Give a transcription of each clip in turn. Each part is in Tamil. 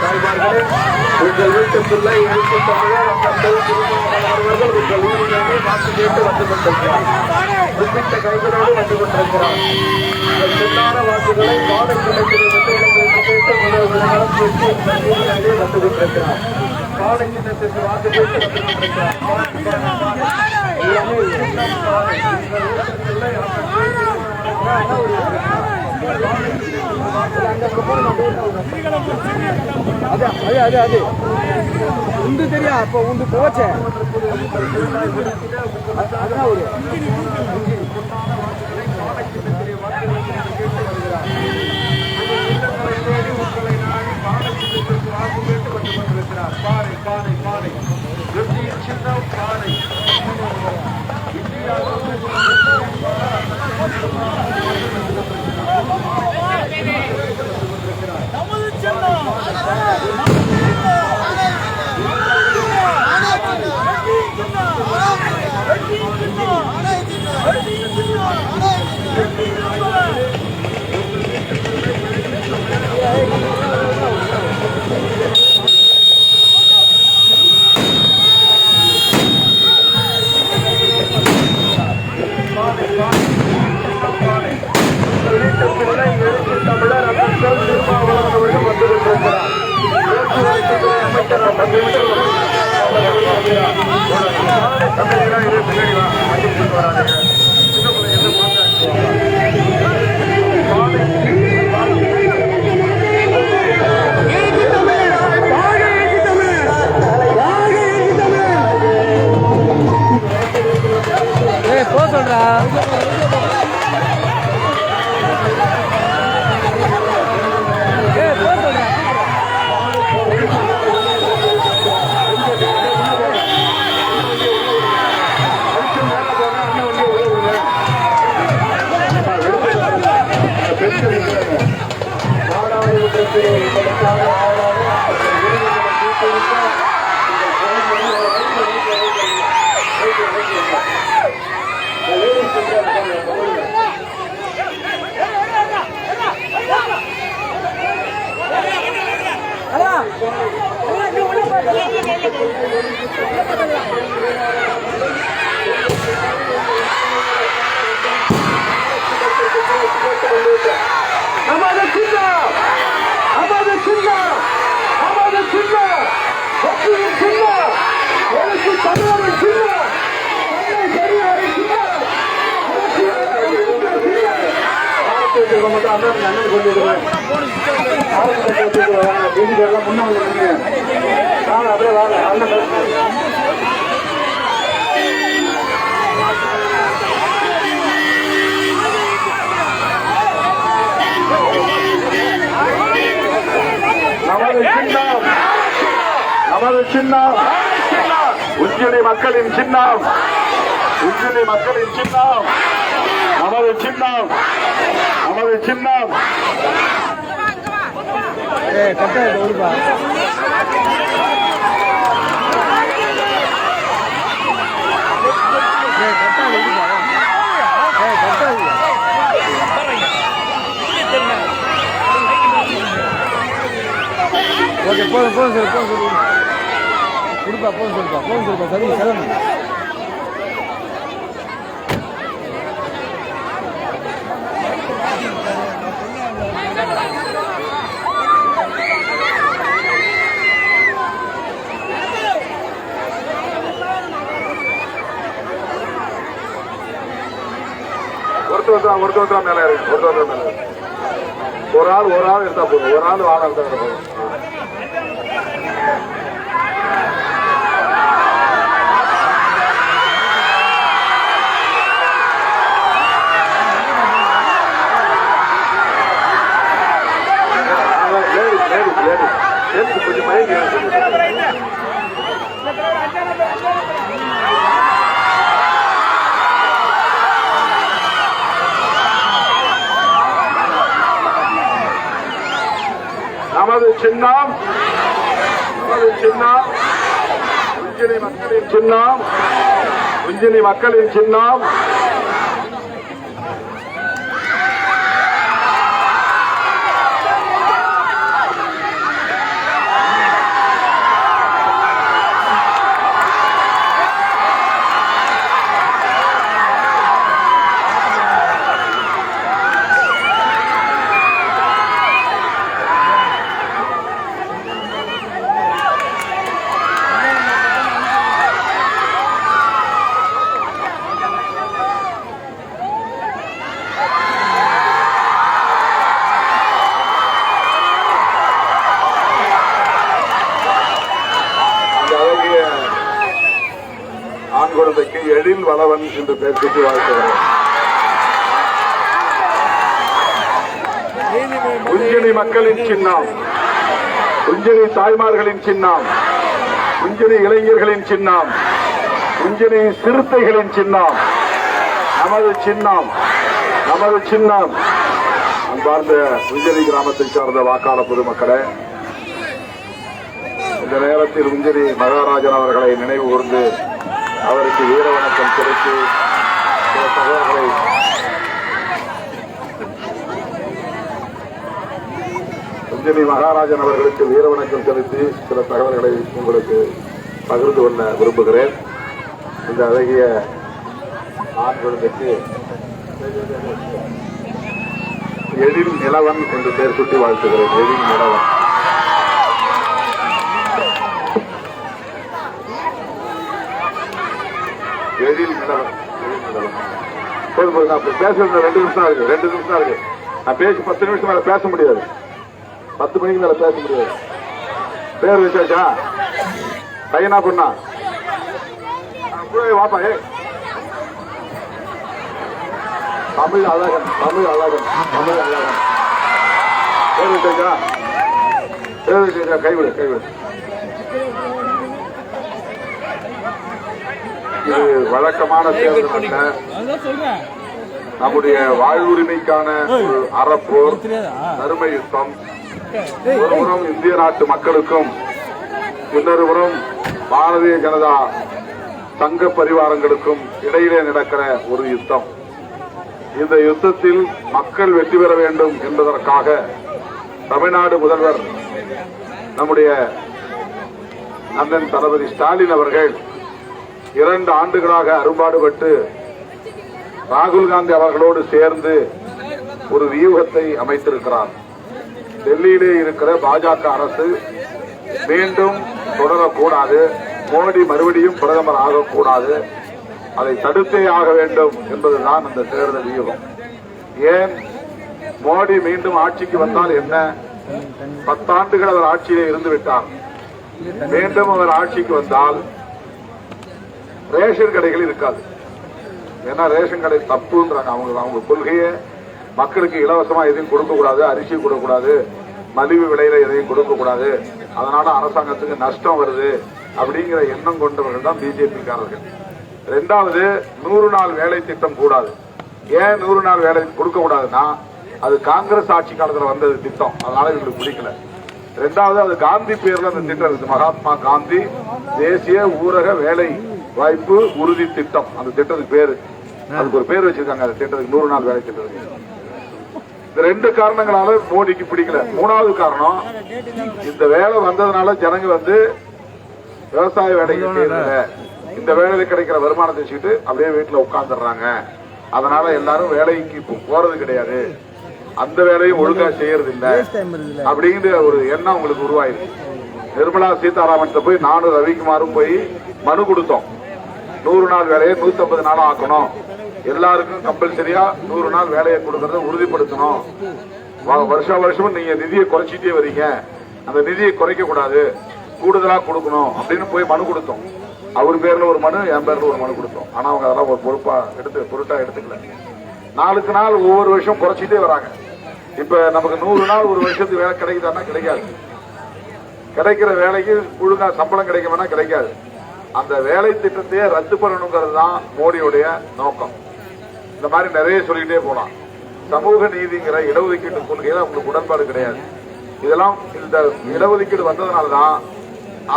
தாய்மார்களே, உங்கள் வீட்டு பிள்ளை வீட்டு தமிழர் அந்த திருமணமானவர்கள் உங்கள் ஊரிலிருந்து வாக்கு கேட்டு வந்து கொண்டிருக்கிறார் குறிப்பிட்ட கைகளோடு வந்து கொண்டிருக்கிறார் உங்கள் வாக்குகளை மாலை கிடைக்கிறது என்று உங்களுக்கு கேட்டு முதல் வந்து கொண்டிருக்கிறார் காலை சின்னத்திற்கு வாக்கு கேட்டு வந்து கொண்டிருக்கிறார் எல்லாமே சின்னம் காலை. உங்கள் நமது சின்னம் நமது சின்னம் நமது சின்னம் வெற்றியின் சின்னம் எழுத்து தமிழரின் சின்னம் அண்ணன் முன்னாள் அப்படியே வாங்க அண்ணன் நமது சின்னம். நமது சின்னம். உச்சினி மக்களின் சின்னம். உச்சினி மக்களின் சின்னம். நமது சின்னம். நமது சின்னம். ಏ போதும் போதும் சார் போதும் சார் கொடுப்பா போதும் சொல்லுப்பா போதும் சொல்லுப்பா சரி கிளம்பு ஒருத்தர் தான் ஒருத்தர் தான் மேல இருக்கு ஒருத்தர் தான் மேல ஒரு ஆள் ஒரு ஆள் எடுத்தா போதும். ஒரு ஆள் ஆள் எடுத்தா போதும். உஞ்சினை மக்களின் சின்னம். உஞ்சினை மக்களின் சின்னம். என்று பேசிட்டு வாழ்த்துகிறேன் உஞ்சனி மக்களின் சின்னம். உஞ்சனி தாய்மார்களின் சின்னம். உஞ்சனி இளைஞர்களின் சின்னம். உஞ்சனி சிறுத்தைகளின் சின்னம். நமது சின்னம். நமது சின்னம். அன்பார்ந்த உஞ்சனி கிராமத்தை சார்ந்த வாக்காளர் பொதுமக்களே இந்த நேரத்தில் உஞ்சனி மகாராஜன் அவர்களை நினைவு கூர்ந்து அவருக்கு வீர வணக்கம் கிடைத்து சில தகவல்களை உஞ்சரி மகாராஜன் அவர்களுக்கு வீர வணக்கம் செலுத்தி சில தகவல்களை உங்களுக்கு பகிர்ந்து கொள்ள விரும்புகிறேன். இந்த அழகிய ஆண் குழந்தைக்கு எழில் நிலவன் என்று பெயர் சுட்டி வாழ்த்துகிறேன். எழில் நிலவன். எழில் நிலவன் எழில் நிலவன் நான் பேசுறது ரெண்டு நிமிஷம் தான் இருக்கு ரெண்டு நிமிஷம் தான் இருக்கு நான் பேசி பத்து நிமிஷம் மேல பேச முடியாது. பத்து மணிக்கு மேல பேச முடியாது. பேர் வச்சாச்சா? பையனா பொண்ணா? ஆ, போய் வாப்பா ஏ தமிழ் அழகன் தமிழ் அழகன் தமிழ் அழகன். பேர் வச்சாச்சா? பேர் வச்சாச்சா? கைவிடு கைவிடு. இது வழக்கமான தேர்தல் அல்ல நம்முடைய வாழ்வுரிமைக்கான ஒரு அறப்போர் தருமை யுத்தம். ஒருபுறம் இந்திய நாட்டு மக்களுக்கும் இன்னொருபுறம் பாரதிய ஜனதா சங்க பரிவாரங்களுக்கும் இடையிலே நடக்கிற ஒரு யுத்தம். இந்த யுத்தத்தில் மக்கள் வெற்றி பெற வேண்டும் என்பதற்காக தமிழ்நாடு முதல்வர் நம்முடைய அண்ணன் தளபதி ஸ்டாலின் அவர்கள் இரண்டு ஆண்டுகளாக அரும்பாடுபட்டு ராகுல் காந்தி அவர்களோடு சேர்ந்து ஒரு வியூகத்தை அமைத்திருக்கிறார். டெல்லியிலே இருக்கிற பாஜக அரசு மீண்டும் தொடரக்கூடாது. மோடி மறுபடியும் பிரதமர் ஆகக்கூடாது. அதை தடுத்தே ஆக வேண்டும் என்பதுதான் அந்த தேர்தல் வியூகம். ஏன்? மோடி மீண்டும் ஆட்சிக்கு வந்தால் என்ன? பத்தாண்டுகள் அவர் ஆட்சியிலே இருந்து விட்டார். மீண்டும் அவர் ஆட்சிக்கு வந்தால் ரேஷன் கடைகள் இருக்காது. ஏன்னா ரேஷன் கடை தப்புன்றாங்க. அவங்க அவங்க கொள்கையே மக்களுக்கு இலவசமா எதையும் கொடுக்கக்கூடாது அரிசி கொடுக்கக்கூடாது மலிவு விலையில எதையும் கொடுக்கக்கூடாது. அதனால அரசாங்கத்துக்கு நஷ்டம் வருது அப்படிங்கிற எண்ணம் கொண்டவர்கள் தான் பிஜேபிக்காரர்கள். ரெண்டாவது நூறு நாள் வேலை திட்டம் கூடாது. ஏன் நூறு நாள் வேலை கொடுக்க கூடாதுன்னா அது காங்கிரஸ் ஆட்சி காலத்தில் வந்தது திட்டம். அதனால இவங்களுக்கு பிடிக்கல. ரெண்டாவது அது காந்தி பேர்ல அந்த திட்டம் இருக்கு. மகாத்மா காந்தி தேசிய ஊரக வேலை வாய்ப்பு உறுதி திட்டம். அந்த திட்டத்துக்கு பேரு. அதுக்கு ஒரு பேர் வச்சிருக்காங்க. அந்த திட்டத்துக்கு நூறு நாள் வேலை திட்டத்துக்கு. இந்த ரெண்டு காரணங்களால மோடிக்கு பிடிக்கல. மூணாவது காரணம் இந்த வேலை வந்ததுனால ஜனங்க வந்து விவசாய வேலைக்கு செய்யறதில்ல இந்த வேலையில கிடைக்கிற வருமானத்தை வச்சுக்கிட்டு அப்படியே வீட்டுல உட்கார்ந்துடுறாங்க. அதனால எல்லாரும் வேலைக்கு போறது கிடையாது. அந்த வேலையும் ஒழுங்கா செய்யறது இல்ல அப்படிங்கிற ஒரு எண்ணம் உங்களுக்கு உருவாயிருக்கு. நிர்மலா சீதாராமன் போய் நானும் ரவிக்குமாரும் போய் மனு கொடுத்தோம். நூறு நாள் வேலையை நூத்தி ஐம்பது நாள் ஆக்கணும். எல்லாருக்கும் கம்பல்சரியா நூறு நாள் வேலையை கொடுக்கறத உறுதிப்படுத்தணும். வருஷ வருஷம் வருஷமும் நீங்க நிதியை குறைச்சிட்டே வரீங்க. அந்த நிதியை குறைக்க கூடாது. கூடுதலா கொடுக்கணும் அப்படின்னு போய் மனு கொடுத்தோம். அவர் பேர்ல ஒரு மனு என் பேர்ல ஒரு மனு கொடுத்தோம். ஆனா அவங்க அதெல்லாம் ஒரு பொறுப்பா எடுத்து பொருட்டா எடுத்துக்கல. நாளுக்கு நாள் ஒவ்வொரு வருஷம் குறைச்சிட்டே வராங்க. இப்ப நமக்கு நூறு நாள் ஒரு வருஷத்துக்கு வேலை கிடைக்குதான்னா கிடைக்காது. கிடைக்கிற வேலைக்கு ஒழுங்கா சம்பளம் கிடைக்குமானா கிடைக்காது. அந்த வேலை திட்டத்தையே ரத்து பண்ணணுங்கிறது தான் மோடியுடைய நோக்கம். இந்த மாதிரி நிறைய சொல்லிக்கிட்டே போலாம். சமூக நீதிங்கிற இடஒதுக்கீட்டு கொள்கையில அவங்களுக்கு உடன்பாடு கிடையாது. இதெல்லாம் இந்த இடஒதுக்கீடு வந்ததுனால தான்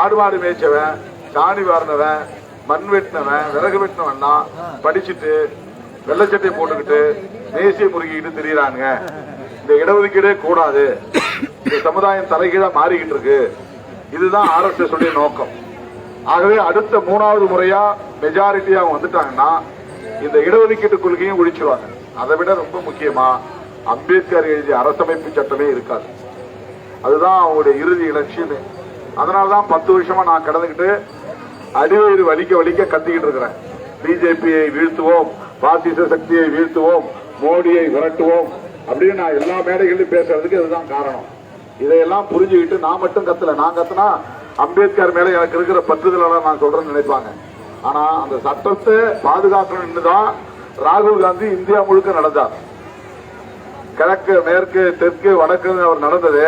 ஆடு மாடு மேய்ச்சவன் சாணி வாரினவன் மண் வெட்டினவன் விறகு வெட்டினவன்னா படிச்சுட்டு வெள்ளச்சட்டை போட்டுக்கிட்டு தேசிய முறுக்கிட்டு திரியறாங்க இந்த இடஒதுக்கீடே கூடாது. இந்த சமுதாயம் தலைகீழா மாறிக்கிட்டு இருக்கு. இதுதான் ஆர்எஸ்எஸ் உடைய நோக்கம். ஆகவே அடுத்த மூணாவது முறையா மெஜாரிட்டி அவங்க வந்துட்டாங்கன்னா இந்த இடஒதுக்கீட்டு கொள்கையும் ஒழிச்சிருவாங்க. அதை விட ரொம்ப முக்கியமா அம்பேத்கர் எழுதிய அரசமைப்பு சட்டமே இருக்காது. அதுதான் அவங்களுடைய இறுதி இலட்சியமே. அதனாலதான் பத்து வருஷமா நான் கடந்துக்கிட்டு அடிவயிறு வலிக்க வலிக்க கத்திக்கிட்டு இருக்கிறேன். பிஜேபியை வீழ்த்துவோம் பாசிச சக்தியை வீழ்த்துவோம் மோடியை விரட்டுவோம் அப்படின்னு நான் எல்லா மேடைகளிலும் பேசுறதுக்கு இதுதான் காரணம். இதையெல்லாம் புரிஞ்சுக்கிட்டு நான் மட்டும் கத்தல. நான் கத்துனா அம்பேத்கர் மேல எனக்கு இருக்கிற பற்றுதலால நான் சொல்றேன்னு நினைப்பாங்க. ஆனா அந்த சட்டத்தை பாதுகாக்கணும்னு தான் ராகுல் காந்தி இந்தியா முழுக்க நடந்தார். கிழக்கு மேற்கு தெற்கு வடக்கு அவர் நடந்தது.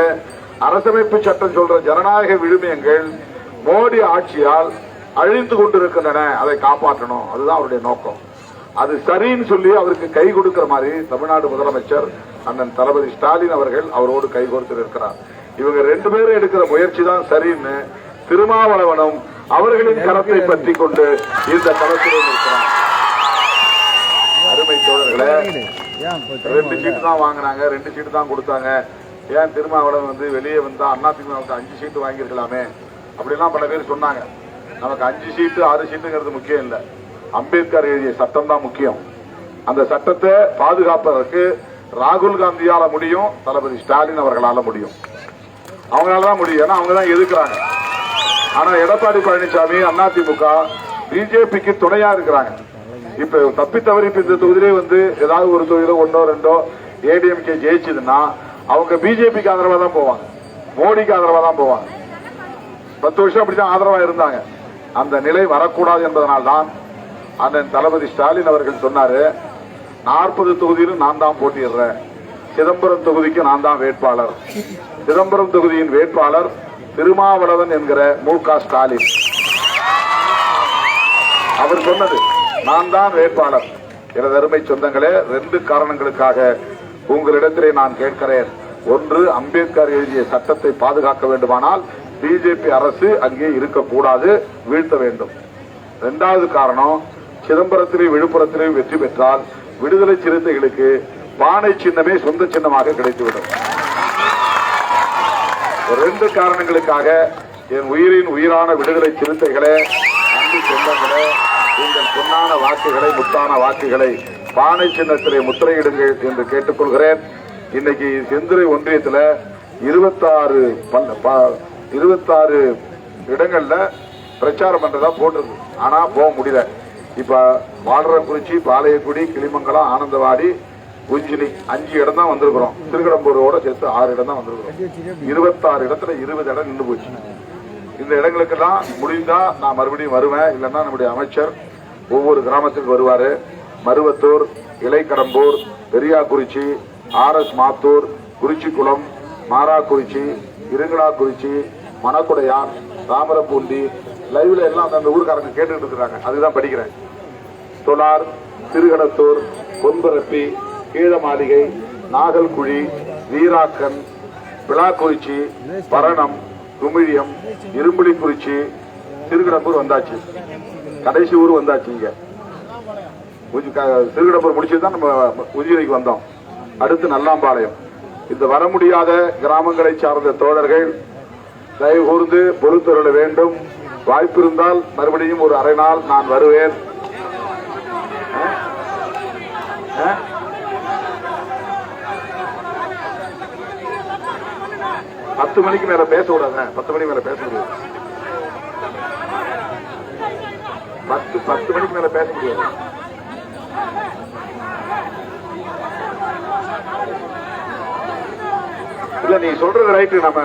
அரசமைப்பு சட்டம் சொல்ற ஜனநாயக விழுமியங்கள் மோடி ஆட்சியால் அழிந்து கொண்டிருக்கின்றன. அதை காப்பாற்றணும். அதுதான் அவருடைய நோக்கம். அது சரின்னு சொல்லி அவருக்கு கை கொடுக்கிற மாதிரி தமிழ்நாடு முதலமைச்சர் அண்ணன் தளபதி ஸ்டாலின் அவர்கள் அவரோடு கை கோர்த்து இருக்கிறார் இவங்க ரெண்டு பேரும் எடுக்கிற முயற்சி தான் சரின்னு திருமாவளவனும் அவர்களின் கரத்தை பற்றி கொண்டு இந்த களத்திலே இருக்கிறார் அருமை தோழர்களே ரெண்டு சீட்டு தான் வாங்கினாங்க ரெண்டு சீட்டு தான் கொடுத்தாங்க. ஏன் திருமாவளவன் வந்து வெளியே வந்தா அதிமுகவுக்கு அஞ்சு சீட்டு வாங்கியிருக்கலாமே? அப்படிலாம் பல பேர் சொன்னாங்க. நமக்கு அஞ்சு சீட்டு ஆறு சீட்டுங்கிறது முக்கியம் இல்ல. அம்பேத்கர் எழுதிய சட்டம் தான் முக்கியம். அந்த சட்டத்தை பாதுகாப்பதற்கு ராகுல் காந்தியால முடியும் தளபதி ஸ்டாலின் அவர்களால முடியும். அவங்களால தான் முடியும். ஏன்னா அவங்க தான் எதிர்க்கிறாங்க. ஆனா எடப்பாடி பழனிசாமி அதிமுக பிஜேபிக்கு துணையா இருக்கிறாங்க. இப்ப தப்பி தவறி இப்ப இந்த தொகுதியிலே வந்து ஏதாவது ஒரு தொகுதியில ஒன்னோ ரெண்டோ ஏடிஎம்கே ஜெயிச்சதுன்னா அவங்க பிஜேபிக்கு ஆதரவா தான் போவாங்க. மோடிக்கு ஆதரவா தான் போவாங்க. பத்து வருஷம் அப்படிதான் ஆதரவா இருந்தாங்க. அந்த நிலை வரக்கூடாது என்பதனால்தான் அண்ணன் தளபதி ஸ்டாலின் அவர்கள் சொன்னாரு நாற்பது தொகுதியிலும் நான் தான் போட்டிடுறேன் சிதம்பரம் தொகுதிக்கு நான் தான் வேட்பாளர். சிதம்பரம் தொகுதியின் வேட்பாளர் திருமாவளவன் என்கிற மு க ஸ்டாலின். அவர் சொன்னது நான் தான் வேட்பாளர். எனது அருமை சொந்தங்களே ரெண்டு காரணங்களுக்காக உங்களிடத்திலே நான் கேட்கிறேன். ஒன்று அம்பேத்கர் எழுதிய சட்டத்தை பாதுகாக்க வேண்டுமானால் பிஜேபி அரசு அங்கே இருக்கக்கூடாது வீழ்த்த வேண்டும். இரண்டாவது காரணம் சிதம்பரத்திலே விழுப்புரத்திலே வெற்றி பெற்றால் விடுதலை சிறுத்தைகளுக்கு பானை சின்னமே சொந்த சின்னமாக கிடைத்துவிடும். ரெண்டு காரணங்களுக்காக என் உயிரின் உயிரான விடுதலை சிறுத்தைகளே அன்பு சொந்தங்களே நீங்கள் பொன்னான வாக்குகளை முத்தான வாக்குகளை பானை சின்னத்திலே முத்திரையிடுங்கள் என்று கேட்டுக்கொள்கிறேன். இன்னைக்கு செந்துறை ஒன்றியத்தில் இருபத்தாறு இருபத்தாறு இடங்கள்ல பிரச்சாரம் பண்றதா போட்டிருக்கு ஆனா போக முடியல. இப்ப வாடரக்குறிச்சி பாளையக்குடி கிளிமங்கலம் ஆனந்தவாடி குஞ்சிலி அஞ்சு இடம் தான் வந்திருக்கிறோம். திருக்கடம்பூரோட சேர்த்து ஆறு இடம் தான் வந்திருக்கிறோம். இருபத்தாறு இடத்துல இருபது இடம் நின்று போச்சு. இந்த இடங்களுக்கெல்லாம் முடிந்தா நான் மறுபடியும் வருவேன். இல்லைன்னா நம்முடைய அமைச்சர் ஒவ்வொரு கிராமத்துக்கு வருவாரு. மருவத்தூர் இலைக்கடம்பூர் பெரியாக்குறிச்சி ஆர் எஸ் மாத்தூர் குறிச்சிக்குளம் மாராக்குறிச்சி இருங்கடாக்குறிச்சி மணக்குடையான் தாமரப்பூண்டி லைவ்ல எல்லாம் அந்த ஊருக்காரங்க கேட்டுக்கிட்டு இருக்கிறாங்க. அதுதான் படிக்கிறேன். தொலார் திருகடத்தூர் பொன்பரப்பி கீழமாளிகை நாகல்குழி வீராக்கன் விழாக்குறிச்சி பரணம் குமிழியம் இரும்புலிக்குறிச்சி திருகடம்பூர் வந்தாச்சு. கடைசி ஊர் வந்தாச்சு இங்க. உஜி- க- தான் நம்ம உஜிரைக்கு வந்தோம். அடுத்து நல்லாம்பாளையம். இந்த வர முடியாத கிராமங்களை சார்ந்த தோழர்கள் தயவு கூர்ந்து பொறுத்தருள வேண்டும். வாய்ப்பிருந்தால் மறுபடியும் ஒரு அரை நாள் நான் வருவேன். பத்து மணிக்கு மேல பேச விடாத. பத்து மணிக்கு மேல பேச முடியாது. பத்து பத்து மணிக்கு மேல பேச முடியாது. இல்ல நீ சொல்றது ரைட்டு நம்ம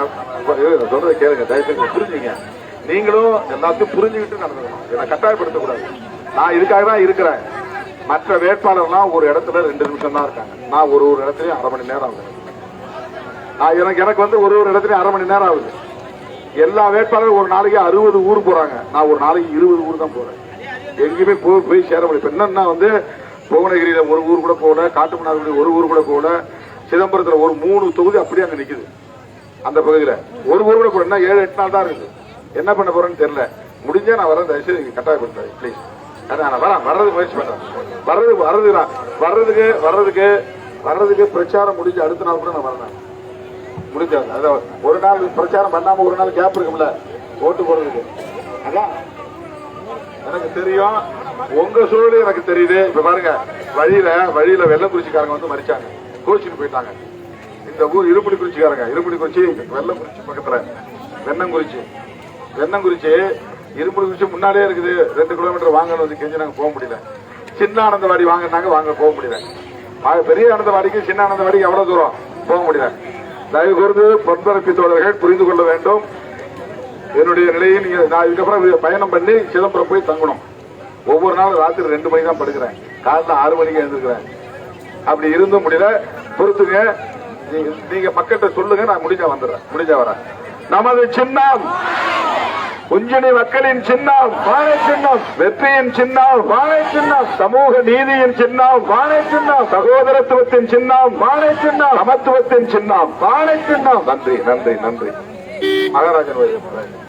இல்ல, சொல்றதை கேளுங்க. தயவுசெய்து புரிஞ்சுங்க. நீங்களும் எல்லாத்தையும் புரிஞ்சுக்கிட்டு நடந்துக்கணும். இதை கட்டாயப்படுத்தக்கூடாது. நான் இதுக்காக தான் இருக்கிறேன். மற்ற வேட்பாளர்லாம் ஒரு இடத்துல ரெண்டு நிமிஷம் தான் இருக்காங்க. நான் ஒரு ஒரு இடத்துலயும் அரை மணி நேரம் ஆகுது எனக்கு எனக்கு வந்து ஒரு ஒரு இடத்துலயும் அரை மணி நேரம் ஆகுது. எல்லா வேட்பாளரும் ஒரு நாளைக்கு அறுபது ஊர் போறாங்க. நான் ஒரு நாளைக்கு இருபது ஊர் தான் போறேன். எங்கேயுமே போய் போய் சேர முடியும் என்னன்னா வந்து புவனகிரியில ஒரு ஊர் கூட போகல காட்டுமன்னார்குடி ஒரு ஊர் கூட போகல சிதம்பரத்துல ஒரு மூணு தொகுதி அப்படியே அங்க நிக்குது. அந்த பகுதியில. ஒரு ஊர் கூட போறேன்னா ஏழு எட்டு நாள் தான் இருக்குது. என்ன பண்ண போறேன்னு தெரியல. முடிஞ்சா நான் வரேன். தயவுசெய்து நீங்க கட்டாயப்படுத்தாது ப்ளீஸ் நான் வரேன். வர்றது முயற்சி பண்றேன் வர்றது வர்றது நான் வர்றதுக்கு வர்றதுக்கு வர்றதுக்கு பிரச்சாரம் முடிஞ்சு அடுத்த நாள் கூட நான் வரேன். முடிஞ்சாது அதான் ஒரு நாள் பிரச்சாரம் பண்ணாம ஒரு நாள் கேப் இருக்கும்ல ஓட்டு போடுறதுக்கு. அதான் எனக்கு தெரியும். உங்க சூழலும் எனக்கு தெரியுது. இப்ப பாருங்க வழியில வழியில வெள்ளக்குறிச்சிக்காரங்க வந்து மறிச்சாங்க. கோச்சின்னு போயிட்டாங்க. இந்த ஊர் இருமுடி குறிச்சிக்காரங்க இருமுடி குறிச்சி வெள்ளக்குறிச்சி பக்கத்துல. வெண்ணங்குறிச்சி வெண்ணங்குறிச்சி இருமுடி குறிச்சி முன்னாலே இருக்குது. ரெண்டு கிலோமீட்டர் வாங்கன்னு வந்து கெஞ்சி நாங்க போக முடியல. சின்ன ஆனந்தவாடி வாங்கினாங்க வாங்க போக முடியல. பெரிய ஆனந்தவாடிக்கு சின்ன ஆனந்தவாடிக்கு எவ்வளவு தூரம்? போக முடியல. தயவு கூர்ந்து பொன்பரப்பி தோழர்கள் புரிந்து கொள்ள வேண்டும். என்னுடைய நிலையை நீங்க நான் இதுக்கப்புறம் பயணம் பண்ணி சிதம்பரம் போய் தங்கணும். ஒவ்வொரு நாளும் ராத்திரி ரெண்டு மணி தான் படுக்கிறேன். காலைல ஆறு மணிக்கு எழுந்திருக்கிறேன். அப்படி இருந்தும் முடியல பொறுத்துங்க. நீங்க நீங்க மக்கள்கிட்ட சொல்லுங்க நான் முடிஞ்சா வந்துடுறேன். முடிஞ்சா வரேன். நமது சின்னம்! குஞ்சினி மக்களின் சின்னம் வாழை சின்னம் வெற்றியின் சின்னம் வாழை சின்னம் சமூக நீதியின் சின்னம் வாழை சின்னம் சகோதரத்துவத்தின் சின்னம் வாழை சின்னம் சமத்துவத்தின் சின்னம் வாழை சின்னம் நன்றி நன்றி நன்றி மகாராஜன் வழி.